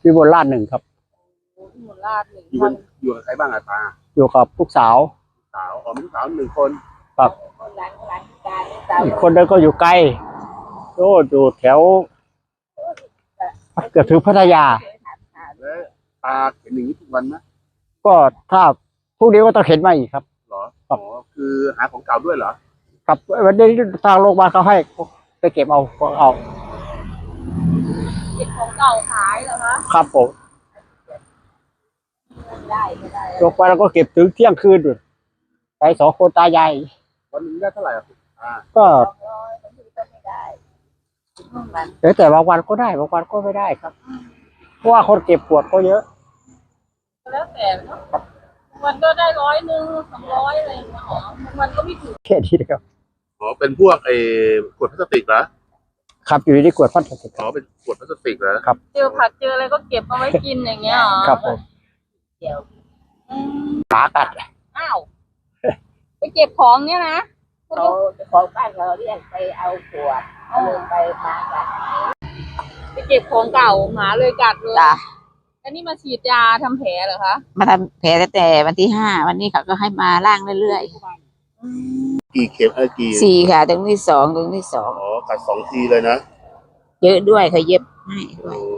พี่บนลาดหนึ่งครับ หมุนลาดหนึ่งอยู่พักันนอยู่กับใครบ้างอะตาอยู่กับลูกสาว สาวอ๋อมีลูกสาวหนึ่งคนครับ คนหลานหลานพิการนี่สาวอีกคนนึงก็อยู่ไกลโอ้อยู่แถวเกือบถึงพัทยา แล้วตาเห็นอย่างนี้ทุกวันไหมก็ถ้าพรุ่งนี้ก็ต้องเข็นมาอีกครับ เหรอครัอ๋บอคือหาของเก่าด้วยเหรอครับวันนี้ทางโรงพยาบาลเขาให้ไปเก็บเอาก็เอาเก็บของเก่าขายเหรอคะครับผมได้ไม่ได้ลงไปแล้วก็เก็บถึงเที่ยงคืนด้วยไปสองคนตายายวันหนึงได้เท่าไหร่อะตาก็สองร้อยบางทีก็ไม่ได้มันแล้วแต่บางวันก็ได้บางวันก็ไม่ได้ครับ เพราะว่าคนเก็บปวดก็เยอะ ก็แล้วแต่เนาะบางวันก็ได้ร้อยหนึ่งสองร้อยอะไรอย่างเงี้ยอ๋อบางวันก็ไม่ถึงแค่นี้นะครับ อ๋อเป็นพวกไอ้ขวดพลาสติกเหรอ ครับอยู่ที่กวดพันธุ์คอ๋อรับ เป็นขวดพลาสติกเหรอเจอผักเจออะไรก็เก็บเอาไว้กินอย่างเงี้ยอ๋อครับผมเดี๋ยวอืมขากัดอ้าวไปเก็บของเนี่ยนะเขาของบ้านเราเรียกไปเอาขวดเอาลงไปมากันไปเก็บของเก่าหมาเลยกัดเลยจ้ะอันนี้มาฉีดยาทำแผลเหรอคะมาทำแผลตั้งแต่วันที่ห้าวันนี้เขาก็ให้มาล่างเรื่อย กี่เข็มเออกี่ๆสี่ค่ะ ตรงที่สองตรงที่สอง อ๋อกัดสองทีเลยนะเยอะด้วยเขาเย็บให้ด้วยโอ้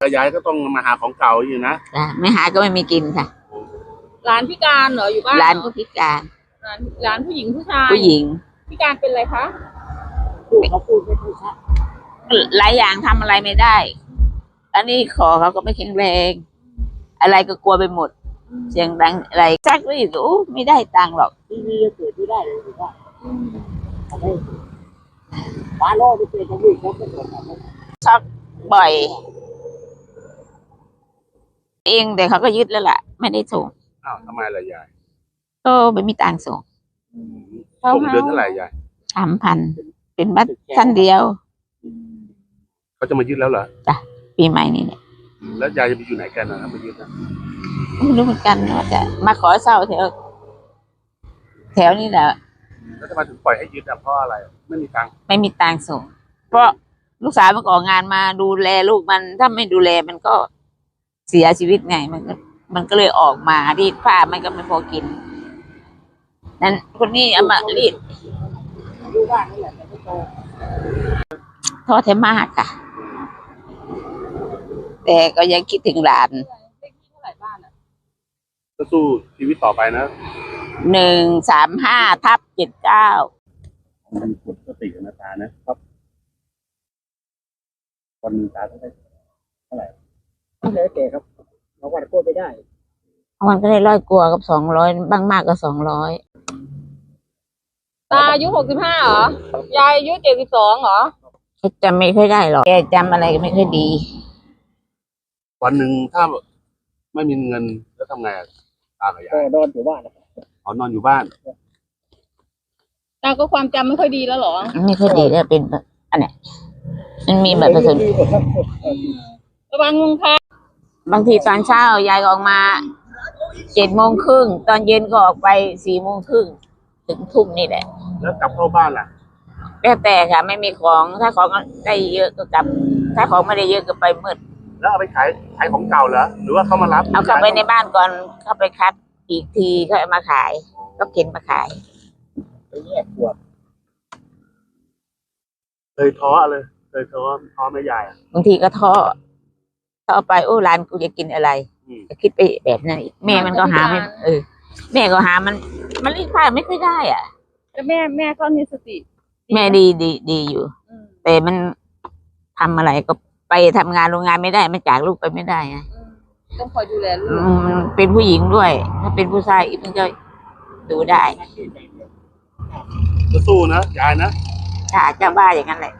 ตายายก็ต้องมาหาของเก่าอยู่นะจ้ะไม่หาก็ไม่มีกินค่ะ ร้านพิการเหรออยู่บ้านร้านเหรก็อพิการ ร้านร้านผู้หญิงผู้ชายผู้หญิง พิการเป็นอะไรคะเขาพูดไม่ถูกหลายอย่างทำอะไรไม่ได้ อันนี้คอเขาก็ไม่แข็งแรง อะไรก็กลัวไปหมด เสียงดังอะไรซักรีดก็อู้ไม่ได้ตังค์หรอกทีวีก็เกิดไม่ได้เลยว่าฟ้าโลกไม่เคยจะวิ่งเขาเป็นช็อกบ่อย เองแต่เขาก็ยึดแล้วล่ะ ไม่ได้ส่งอ้าวทำไมล่ะยายก็ไม่มีตังค์ส่งส่งเดือนเท่าไหร่ยายสามพันเป็นบัตรชั้นเดียวเขาจะมายึดแล้วเหรอปีใหม่นี่เนี่ยแล้วยายจะไปอยู่ไหนกันนะครับมายึดนะ ไม่รู้เหมือนกันว่าจะมาขอเช่าแถวแถวนี้แหละแล้วทำไมถึงปล่อยให้ยึดอะเพราะอะไร ไม่มีตังค์ไม่มีตังค์ส่ง เพราะลูกสาวมันก็ออกงานมาดูแลลูกมันถ้าไม่ดูแลมันก็เสียชีวิตไงมันก็มันก็เลยออกมารีดผ้ามันก็ไม่พอกิน นั้นคนนี้เอามารีดท้อแท้มากค่ะ แต่ก็ยังคิดถึงหลาน เลขที่เท่าไหร่บ้านอะ ก็สู้ชีวิตต่อไปนะหนึ่งสามห้าทับเจ็ดเก้ามันปกตินะตานะครับวันหนึงตาต้องได้แล้วแต่ครับบางวันก็ไม่ได้ มันก็ได้ร้อยกลัวากับสองร้อยบ้างมากก็สองร้อยตาอายุหกสิบห้าเหรอ ยายอายุเจ็ดสิบสองเหรอ จำไม่ค่อยได้หรอกแกจำอะไรก็ไม่ค่อยดี วันหนึ่งถ้าไม่มีเงินแล้วทำไงอะ ตากับยาก็ยนอนอยู่บ้านนะครับเอานอนอยู่บ้าน ตาก็ความจำไม่ค่อยดีแล้วเหรอ ไม่ค่อยดีแล้วเป็นแบบอันเนี้ยมันมีแบบผสมระวังงงค่ะบางทีตอนเช้ายายก็ออกมาเจ็ดโมงครึ่งตอนเย็นก็ออกไปสี่โมงครึ่งถึงทุ่มนี่แหละ แล้วกลับเข้าบ้านล่ะ แล้วแต่ค่ะ ไม่มีของถ้าของได้เยอะก็กลับ ถ้าของไม่ได้เยอะก็ไปมืด แล้วเอาไปขายขายของเก่าเหรอหรือว่าเขามารับเอากลับไปในบ้านก่อนเข้าไปคัดอีกทีก็เอามาขาย ก็เข็นมาขายไปแยกปวดเคยท้อเลยเคยท้อท้อแม่ยายอะบางทีก็ท้อท้อไปโอ้ร้านกูจะกินอะไรอืมก็คิดไปแบบนั้นอีกแม่มันก็หาไม่เออแม่ก็หามัน มันรีดผ้าไม่ค่อยได้ อะแต่แม่แม่ก็มีสติ แม่ดีดีดีอยู่อืมแต่มันทำอะไรก็ ไปทำงานโรงงานไม่ได้มันจากลูกไปไม่ได้ไงอืมต้องคอยดูแลลูอืกมมันเป็นผู้หญิงด้วย ถ้าเป็นผู้ชายอีกมันก็ดูได้ก็สู้นะยายนะ ถ้าจะบ้าอย่างนั้นแหละ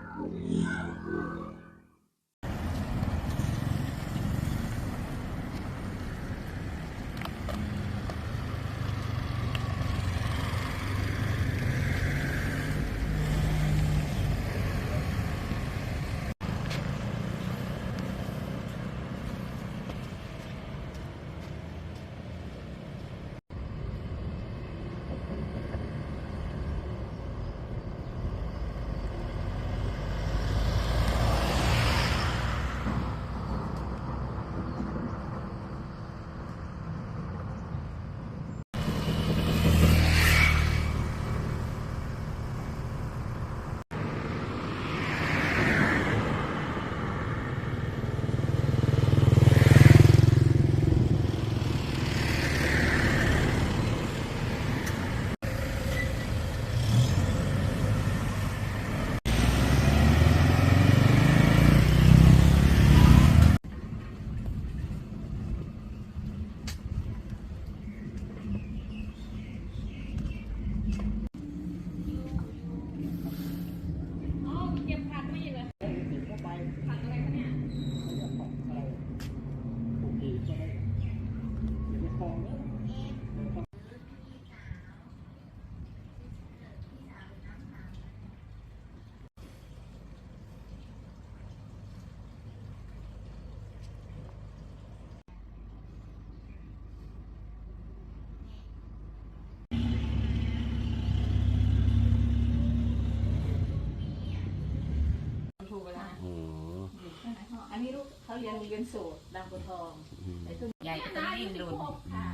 นี้ลูกเขาเรียนโรงเรียนโสดบางบัวทองอืมแต่ตัวใหญ่ก็ต้องยิ่งรุนค่ะ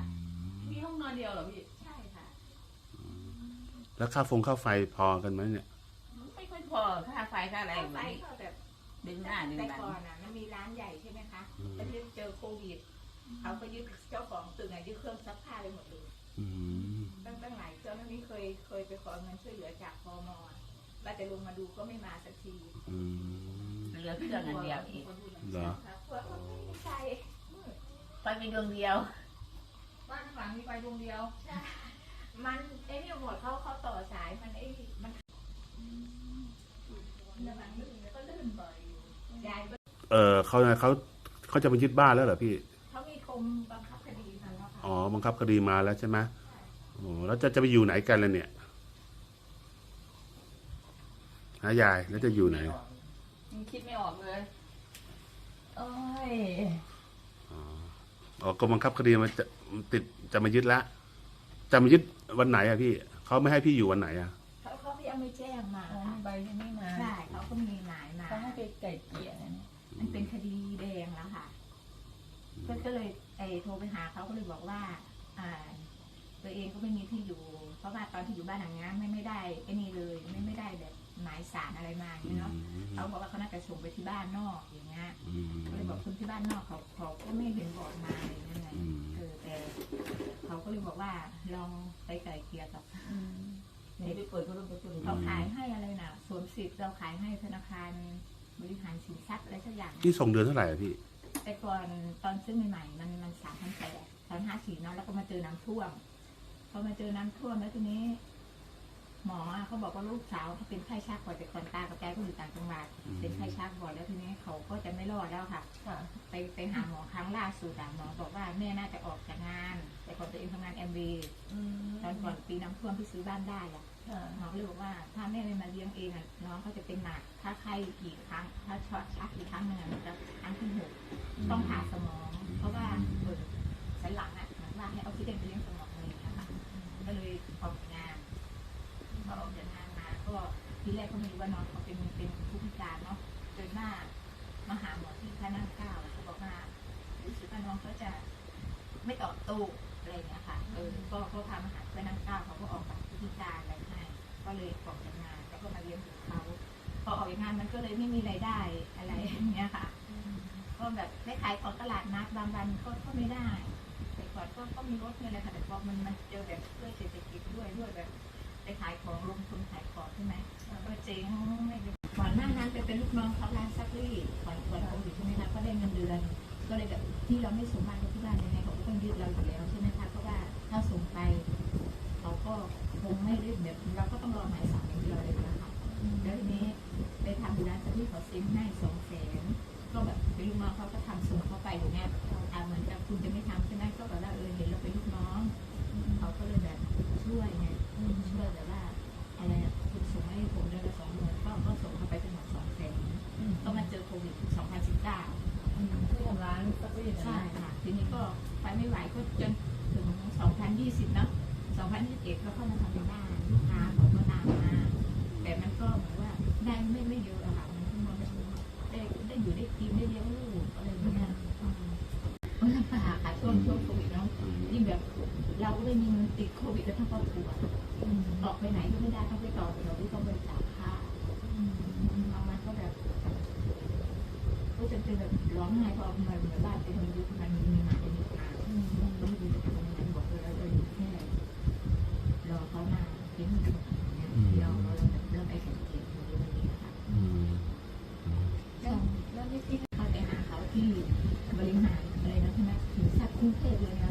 มีห้องนอนเดียวเหรอพี่ ใช่ค่ะ แล้วค่าฟงค่าไฟพอกันไหมเนี่ย ไม่ค่อยพอค่าไฟค่าอะไรไฟก็แบบดึงหน้าดึงแต่หลังก่อนอะมันมีร้านใหญ่ใช่ไหมคะอืมแล้วที่เจอโควิดเขาก็ยึดเจ้าของตึกอะยึดเครื่องซักผ้าไปหมดเลยอืมตั้งตั้งหลายเจ้าหน้าที่เคยเคยไปขอเงินช่วยเหลือจากพม ว่าจะลงมาดูก็ไม่มาสักทีอืม เหลือเครื่องอันเดียวเองเหรอครับเพราะว่าไม่มีไฟมืดไฟมีดวงเดียว บ้านข้างหลังมีไฟดวงเดียว มันไอ้เนี่ยหมดเขาเขาต่อสายมันไอ้มันแล้วมันลื่นแล้วก็ลื่นบ่อยอยู่ยายก็เออเขาเขาเขาจะมายึดบ้านแล้วเหรอพี่ เขามีกรมบังคับคดีมาแล้วค่ะ อ๋อ บังคับคดีมาแล้วใช่ไหมโอ้แล้วจะจะไปอยู่ไหนกันล่ะเนี่ย ฮะยายแล้วจะอยู่ไหนยังคิดไม่ออกเลยโอ้ยอ๋ออ๋อกรมบังคับคดีมันจะติดจะมายึดละจะมายึดวันไหนอะพี่เขาไม่ให้พี่อยู่วันไหนอะเขาเขายังไม่แจ้งมาอ๋อค่ะใบยังไม่มาใช่เขาก็มีหมายมาเขาให้ไปไก่เกลี่ยนะมันเป็นคดีแดงแล้วค่ะก็ก็เลยไอ้โทรไปหาเขาก็เลยบอกว่า อ่า ตัวเองก็ไม่มีที่อยู่ เพราะว่าตอนที่อยู่บ้านหลังนี้ไม่ไม่ได้ไอ้นี่เลยไม่ไม่ได้แบบ หมายสารอะไรมาอย่างอืเงี้ยเนาะมเขาบอกว่าเขาน่าจะส่งไปที่บ้านนอกอย่างเงี้ยอืมก็เลยบอกคนที่บ้านนอกเขาเขาก็ไม่เห็นบอกมาอะไรอย่างเงี้ยไงอืมเออแต่เขาก็เลยบอกว่าลองไปไกลเกลี่ยกับเดี๋ยวไปเปิดเขาลงไปตุนเขาขายให้อะไรนะสวมสิทธิ์เราขายให้ธนาคารบริหารสินทรัพย์อะไรสักอย่างพี่ส่งเดือนเท่าไหร่อะพี่แต่ก่อนตอนซื้อใหม่ๆมันมันสามพันแปดตอนห้าสี่เนาะแล้วก็มาเจอน้ำท่วมพอมาเจอน้ำท่วมแล้วทีนี้ หมออะเขาบอกว่าลูกสาวเขาเป็นไข้ชักบ่อยแต่ก่อนตากับยายก็อยู่ต่างจังหวัดอืมเป็นไข้ชักบ่อยแล้วทีนี้เขาก็จะไม่รอดแล้วค่ะค่ะ ไปไปหาหมอครั้งล่าสุดอะหมอบอกว่าแม่น่าจะออกจากงาน แต่ก่อนตัวเองทำงานแอมบีอืมตอนก่อนปีน้ำท่วมที่ซื้อบ้านได้อะค่ะหมอก็เลยบอกว่าถ้าแม่ไม่มาเลี้ยงเองอะน้องเขาจะเป็นหนักถ้าไข้อีกครั้ง ถ้าช็อตชักอีกครั้งหนึ่งอะมันจะครั้งที่หกต้องผ่าสมอง เพราะว่าเปิดสันหลังอะเหมือนว่าให้ออกซิเจนไปเลี้ยงสมองอะไรอย่างเงี้ยค่ะก็เลยออกจากงาน พอออกจากงานมา ก็ทีแรกก็ไม่รู้ว่าน้องเขาเป็นเป็นผู้พิการเนาะจนมามาหาหมอที่พระนั่งเกล้าเขาบอกว่ารู้สึกว่าน้องเขาจะไม่ตอบโต้อะไรเงี้ยค่ะเออก็ก็พามาหาพระนั่งเก้าเขาก็ออกแบบผู้พิการอะไรให้ก็เลยออกจากงานแล้วก็มาเลี้ยงดูเขาพอออกจากงานมันก็เลยไม่มีรายได้อะไรอย่างเงี้ยค่ะก็แบบไม่ขายของตลาดนัดบางวันก็ก็ไม่ได้แต่ก่อนก็ก็มีรถเนี่ยแหละค่ะแต่พอมันมันเจอแบบด้วยเศรษฐกิจด้วยด้วยแบบ ไปขายของลงทุนขายของใช่ไหมก็เจ๊งไม่ได้ก่อนหน้านั้นไปเป็นลูกน้องเขาร้านซักรีดก่อนก่อนโควิดใช่ไหมคะก็ได้เงินเดือน ก็เลยแบบที่เราไม่ส่งบ้านเขาที่บ้านยังไงเขาก็ต้องยึดเราอยู่แล้วใช่ไหมคะเพราะว่าถ้าส่งไป เขาก็คงไม่ได้แบบเราก็ต้องรอหมายสั่งอย่าง เราก็ไม่มีเงินติดโควิดแล้วทั้งครอบครัวออกไปไหนก็ไม่ได้ต้องไปต่อแถวที่ต้องบริจาคค่าบางวันก็แบบก็จะเป็นแบบร้องไห้เพราะมันเหมือนบ้านเป็นคนยุคมันมีหมาเป็นทางก็ไม่รู้จะทำยังไงบอกเลยเราอยู่แค่รอเขามาเลี้ยงดูเนี่ยรอเราแบบเริ่มไอ้สังเกตตรงนี้มันนี้นะคะอืมแล้วแล้วนี่ที่เขาไปหาเขาที่บริหารอะไรนะใช่ไหมถึงสัตว์กรุงเทพเลยนะ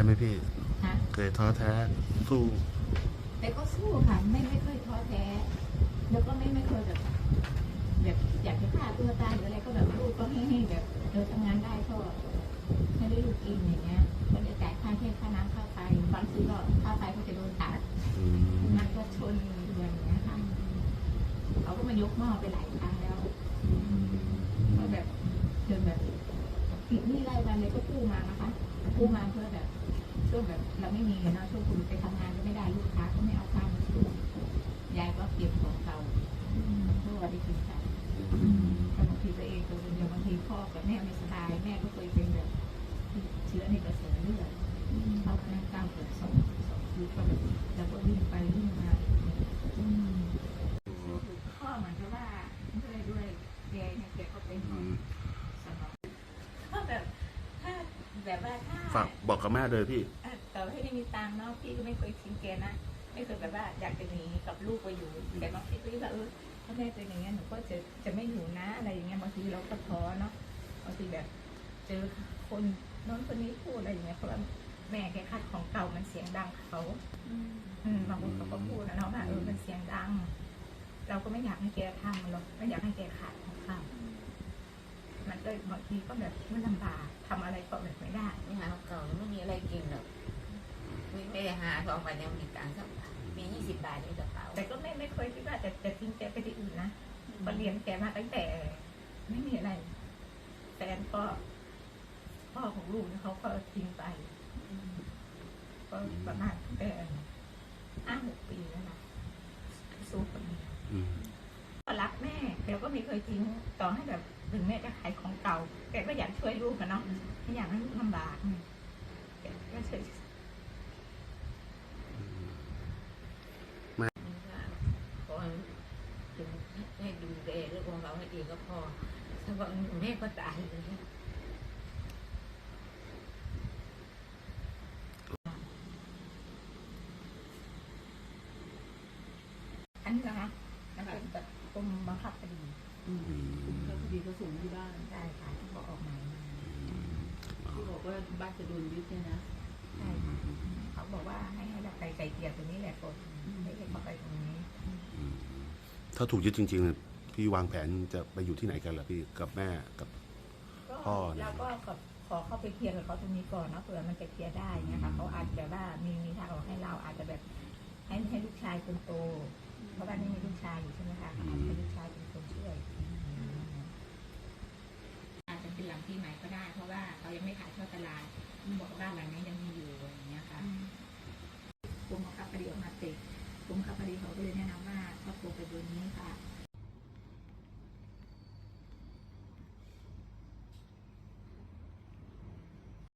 อแท้อะไรไหมพี่ฮะเคยท้อแท้สู้แต่ก็สู้ค่ะ ไม่ไม่เคยท้อแท้ แล้วก็ไม่ไม่เคยแบบแบบอยากจะฆ่าตัวตายหรืออะไรก็แบบลูกก็ให้ให้แบบเออทำงานได้ก็ให้ได้ลูกกินอย่างเงี้ยก็จะจ่ายค่าเทศค่าน้ำค่าไฟบางทีก็ค่าไฟก็จะโดนตัดอืมมันก็ชนอย่างเงี้ยค่ะเขาก็มายกหม้อไปหลายครั้งแล้วอืมจนแบบติดหนี้รายวันเลยก็กู้มานะคะกู้มาเพื่อแบบ ช่วงแบบเราไม่มีเงินเนาะช่วงคุณไปทำงานก็ไม่ได้ลูกค้าก็ไม่เอาข้าวมาช่วยยายก็เก็บของเก่าเพื่อได้กินกันแต่บางทีตัวเองตัวคนเดียวบางทีพ่อกับแม่ไม่สบายแม่ก็เคยเป็นแบบเชื้อในกระแสเลือดเขาแค่เก้าเกือบสองสองคือก็แบบแล้วก็วิ่งไปวิ่งมาพ่อเหมือนกับว่าด้วยด้วยแกเนี่ยแกก็เป็นอืมสำหรับถ้าแบบถ้าแบบว่าถ้าฝากบอกกับแม่เลยพี่เอ่อต่อให้ ไม่มีตังค์เนาะพี่ก็ไม่เคยทิ้งแกนะไม่เคยแบบว่าอยากจะหนีกับลูกไปอยู่แต่บางทีก็คิดว่าเออถ้าแม่เป็นอย่างเงี้ยหนูก็จะจะไม่อยู่นะอะไรอย่างเงี้ยบางทีเราก็ท้อเนาะบางทีแบบ เจอคนโน้นคนนี้พูดอะไรอย่างเงี้ยเพราะว่าแม่แกคัดของเก่ามันเสียงดังเขาอืมบางคนเขาก็พูดนะเนาะว่าเออมันเสียงดัง เราก็ไม่อยากให้แกทำหรอกไม่อยากให้แกขาดของเก่ามันก็บางทีก็แบบมันลำบากทำอะไรก็ ไม่ได้หาทองไปเนี่ยมีตังค์สักบาทมียี่สิบบาทในกระเป๋าแต่ก็ไม่ไม่เคยคิดว่าจะจะทิ้งแกไปที่อื่นนะก็เลี้ยงแกมาตั้งแต่ ไม่มีอะไรแฟนก็พ่อของลูกเนี่ยเขาก็ทิ้งไปก็ประมาณตั้งแต่ห้าหกปีแล้วนะสู้คนเดียวอืมก็รักแม่แต่ก็ไม่เคยทิ้งต่อให้แบบถึงแม่จะขายของเก่าแกก็อยากช่วยลูกกันเนาะไม่อยากให้ลูกลำบากแกก็ช่วย ขอถึงให้ดูแลเรื่องของเราให้ดีก็พอถ้าว่า แม่ก็ตายเลยอันนี้นะคะมันเป็นแบบกรมบังคับคดีอืมแล้วพอดีก็ส่งที่บ้านได้ค่ะที่บอกออกหมายมาที่บอกว่าบ้านจะโดนยึดเนี่ยนะใช่ค่ะเขาบอกว่าให้ให้เราไปไกลเกลี่ยตรงนี้แหละก่อนไม่ให้เขาไปตรงนี้อืมถ้าถูกยึดจริงๆเนี่ย พี่วางแผนจะไปอยู่ที่ไหนกันล่ะพี่กับแม่กับก็พ่อเนี่ย เราก็ขอขอเข้าไปเคลียร์กับเขาตรงนี้ก่อนนะเผื่อมันจะเคลียร์ได้เนี่ยค่ะเขาอาจจะว่ามีมีทางออกให้เราอาจจะแบบให้ให้ลูกชายคนโตเพราะว่านี่มีลูกชายอยู่ใช่ไหมคะอาจจะให้ลูกชายเป็นคนช่วย อาจจะเป็นหลังที่ใหม่ก็ได้ เพราะว่าเขายังไม่ขายทอดตลาดบอกว่าบ้านหลังนี้ยังมีอยู่อะไรอย่างเงี้ยค่ะกรมบังคับคดีออกมาติดกรมบังคับคดีเขาก็เลยแนะนำว่า